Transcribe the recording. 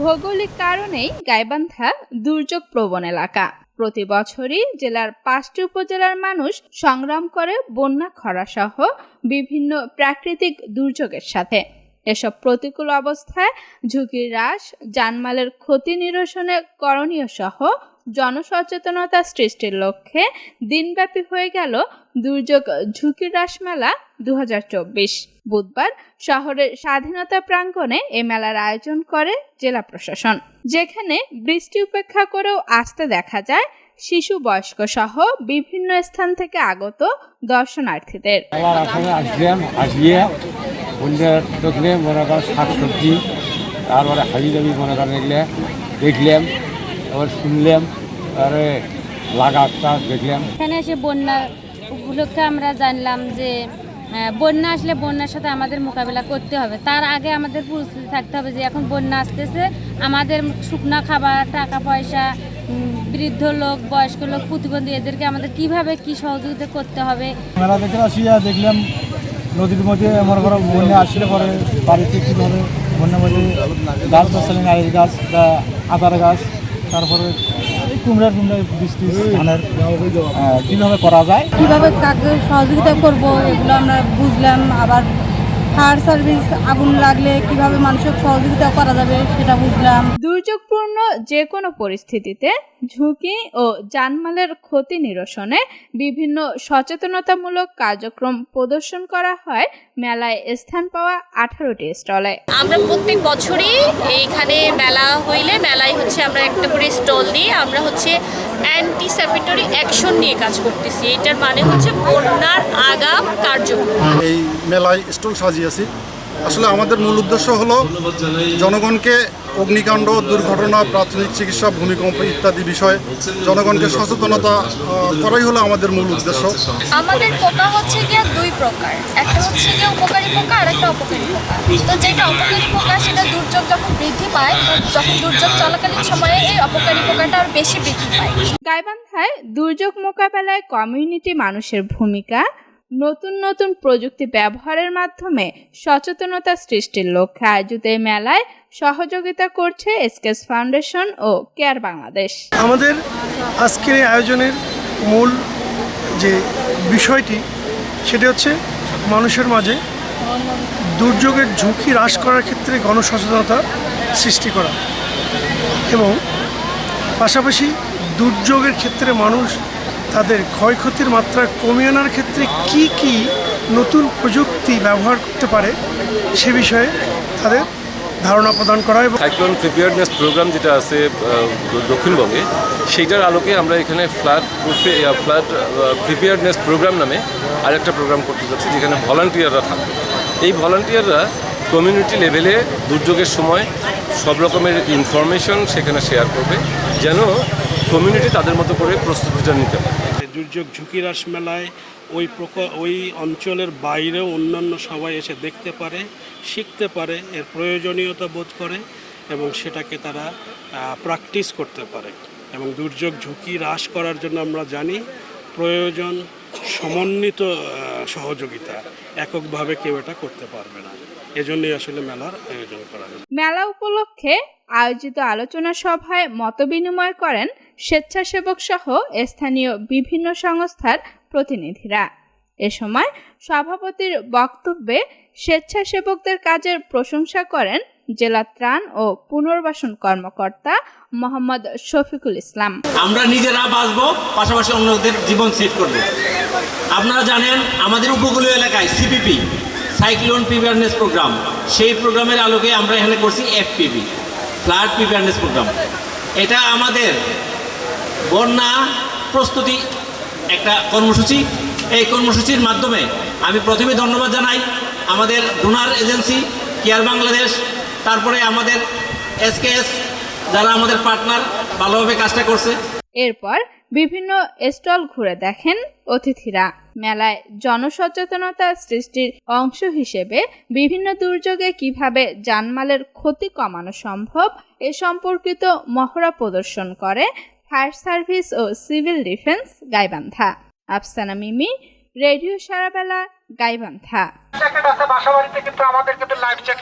ভৌগোলিক কারণেই গাইবান্ধা দুর্যোগ প্রবণ এলাকা। প্রতি বছরই জেলার পাঁচটি উপজেলার মানুষ সংগ্রাম করে বন্যা খরাসহ বিভিন্ন প্রাকৃতিক দুর্যোগের সাথে। এসব প্রতিকূল অবস্থায় ঝুঁকি হ্রাস জানমালের ক্ষতি নিরসনে করণীয় সহ জনসচেতনতা সৃষ্টির লক্ষ্যে দিনব্যাপী হয়ে গেল দুর্যোগ ঝুঁকি হ্রাস মেলা দু বুধবার শহরের স্বাধীনতা প্রাঙ্গণে এ মেলার আয়োজন করে জেলা প্রশাসন। যেখানে বৃষ্টি উপেক্ষা করেও আসতে দেখা যায় শিশু বয়স্ক সহ বিভিন্ন স্থান থেকে আগত দর্শনার্থীদের। আবার আসলে আসলাম আসিয়ে অন্য দেখলে মনে করেন শাক তারপরে দাবি মনে করেন দেখলাম আবার শুনলাম তারপরে লাগাটা দেখলাম। এখানে এসে বন্যা উপলক্ষে আমরা জানলাম যে বন্যা আসলে বন্যার সাথে আমাদের মোকাবিলা করতে হবে। তার আগে আমাদের প্রস্তুতি থাকতে হবে যে এখন বন্যা আসতেছে। আমাদের শুকনা খাবার টাকা পয়সা বৃদ্ধ লোক বয়স্ক লোক প্রতিবন্ধী এদেরকে আমাদের কীভাবে কি সহযোগিতা করতে হবে? মেলা দেখে আসিয়া দেখলাম নদীর মধ্যে মনে করো বন্যা আসলে পরে বাড়িতে কীভাবে বন্যার মধ্যে গাছ বসালেন গাছ বা আদার গাছ তারপরে এই কুমড়ার কুমড়ার বৃষ্টি ধানের কীভাবে করা যায়? কীভাবে কাকে সহযোগিতা করব এগুলো আমরা বুঝলাম আবার ফায়ার সার্ভিস আগুন লাগলে কীভাবে মানুষের সহযোগিতা করা যাবে সেটা বুঝলাম। দুর্যোগপূর্ণ যে কোনো পরিস্থিতিতে ঝুঁকি ও জানমালের ক্ষতি নিরসনে বিভিন্ন সচেতনতামূলক কার্যক্রম প্রদর্শন করা হয় মেলায় স্থান পাওয়া আঠারোটি স্টলে। আমরা প্রত্যেক বছরই এইখানে মেলা হইলে মেলায় হচ্ছে আমরা একটা করে স্টল দিয়ে আমরা হচ্ছে অ্যান্টিসেপিটরি অ্যাকশন নিয়ে কাজ করতেছি। এটার মানে হচ্ছে বন্যার আগাম কার্যক্রম। এই মেলায় স্টল সাজিয়েছি আসলে আমাদের মূল উদ্দেশ্য হলো জনগণকে অগ্নিকাণ্ড দুর্ঘটনা প্রাথমিক চিকিৎসা ভূমিকম্প ইত্যাদি বিষয়ে জনগণকে সচেতনতা করাই হলো আমাদের মূল উদ্দেশ্য। আমাদের পোকা হচ্ছে গিয়ে দুই প্রকার। একটা হচ্ছে গিয়ে উপকারী পোকা আর একটা অপকারী পোকা। তো যেটা অপকারী পোকা সেটা দুর্যোগ যখন বৃদ্ধি পায় যখন দুর্যোগ চলাকালীন সময়ে এই অপকারী পোকাটা আর বেশি বৃদ্ধি পায়। গাইবান্ধায় দুর্যোগ মোকাবেলায় কমিউনিটি মানুষের ভূমিকা নতুন নতুন প্রযুক্তি ব্যবহারের মাধ্যমে সচেতনতা সৃষ্টির লক্ষ্যে আয়োজিত এই মেলায় সহযোগিতা করছে এসকেস ফাউন্ডেশন ও কেয়ার বাংলাদেশ। আমাদের আজকের এই আয়োজনের মূল যে বিষয়টি, সেটি হচ্ছে মানুষের মাঝে দুর্যোগের ঝুঁকি হ্রাস করার ক্ষেত্রে গণসচেতনতা সৃষ্টি করা এবং পাশাপাশি দুর্যোগের ক্ষেত্রে মানুষ তাদের ক্ষয়ক্ষতির মাত্রা কমিয়ে আনার ক্ষেত্রে কি কি নতুন প্রযুক্তি ব্যবহার করতে পারে সে বিষয়ে তাদের ধারণা প্রদান করা এবং সাইক্লোন প্রিপেয়ারনেস প্রোগ্রাম যেটা আছে দক্ষিণবঙ্গে, সেইটার আলোকে আমরা এখানে ফ্লাড ফ্লাড প্রিপেয়ারনেস প্রোগ্রাম নামে আরেকটা প্রোগ্রাম করতে যাচ্ছি, যেখানে ভলান্টিয়াররা থাকবে। এই ভলান্টিয়াররা কমিউনিটি লেভেলে দুর্যোগের সময় সব রকমের ইনফরমেশন সেখানে শেয়ার করবে, যেন কমিউনিটি তাদের মতো করে প্রস্তুতিটা নিতে পারে। দুর্যোগ ঝুঁকি হ্রাস মেলায় ওই ওই অঞ্চলের বাইরেও অন্যান্য সবাই এসে দেখতে পারে শিখতে পারে এর প্রয়োজনীয়তা বোধ করে এবং সেটাকে তারা প্র্যাকটিস করতে পারে। এবং দুর্যোগ ঝুঁকি হ্রাস করার জন্য আমরা জানি প্রয়োজন সমন্বিত সহযোগিতা এককভাবে কেউ এটা করতে পারবে না। এজন্যই আসলে মেলার আয়োজন করা মেলা উপলক্ষে আয়োজিত আলোচনা সভায় মতবিনিময় করেন স্বেচ্ছাসেবক সহ স্থানীয় বিভিন্ন সংস্থার প্রতিনিধিরা। এ সময় সভাপতির বক্তব্যে স্বেচ্ছাসেবকদের কাজের প্রশংসা করেন জেলা ত্রাণ ও পুনর্বাসন কর্মকর্তা মোহাম্মদ শফিকুল ইসলাম। আমরা নিজেরা বাঁচবো, পাশাপাশি অন্যদের জীবন সেভ করব। আপনারা জানেন, আমাদের উপকূলীয় এলাকায় সিপিপি সাইক্লোন প্রিপেয়ারনেস প্রোগ্রাম সেই প্রোগ্রামের আলোকে আমরা এখানে করছি এফপিপি ফ্লাড প্রিপেয়ারনেস প্রোগ্রাম এটা আমাদের বন্যা প্রস্তুতি একটা কর্মসূচি। এই কর্মসূচির মাধ্যমে আমি প্রথমে ধন্যবাদ জানাই আমাদের ডোনার এজেন্সি, কেয়ার বাংলাদেশ, তারপরে আমাদের এসকেএস, যারা আমাদের পার্টনার, ভালোভাবে কাজটা করছে। এরপর বিভিন্ন স্টল ঘুরে দেখেন অতিথিরা। মেলায় জনসচেতনতা সৃষ্টির অংশ হিসেবে বিভিন্ন দুর্যোগে কীভাবে জানমালের ক্ষতি কমানো সম্ভব এ সম্পর্কিত মহড়া প্রদর্শন করে ফায়ার সার্ভিস ও civil defence Gaibandha. Afsana Mimi, radio Sarabela, Gaibandha.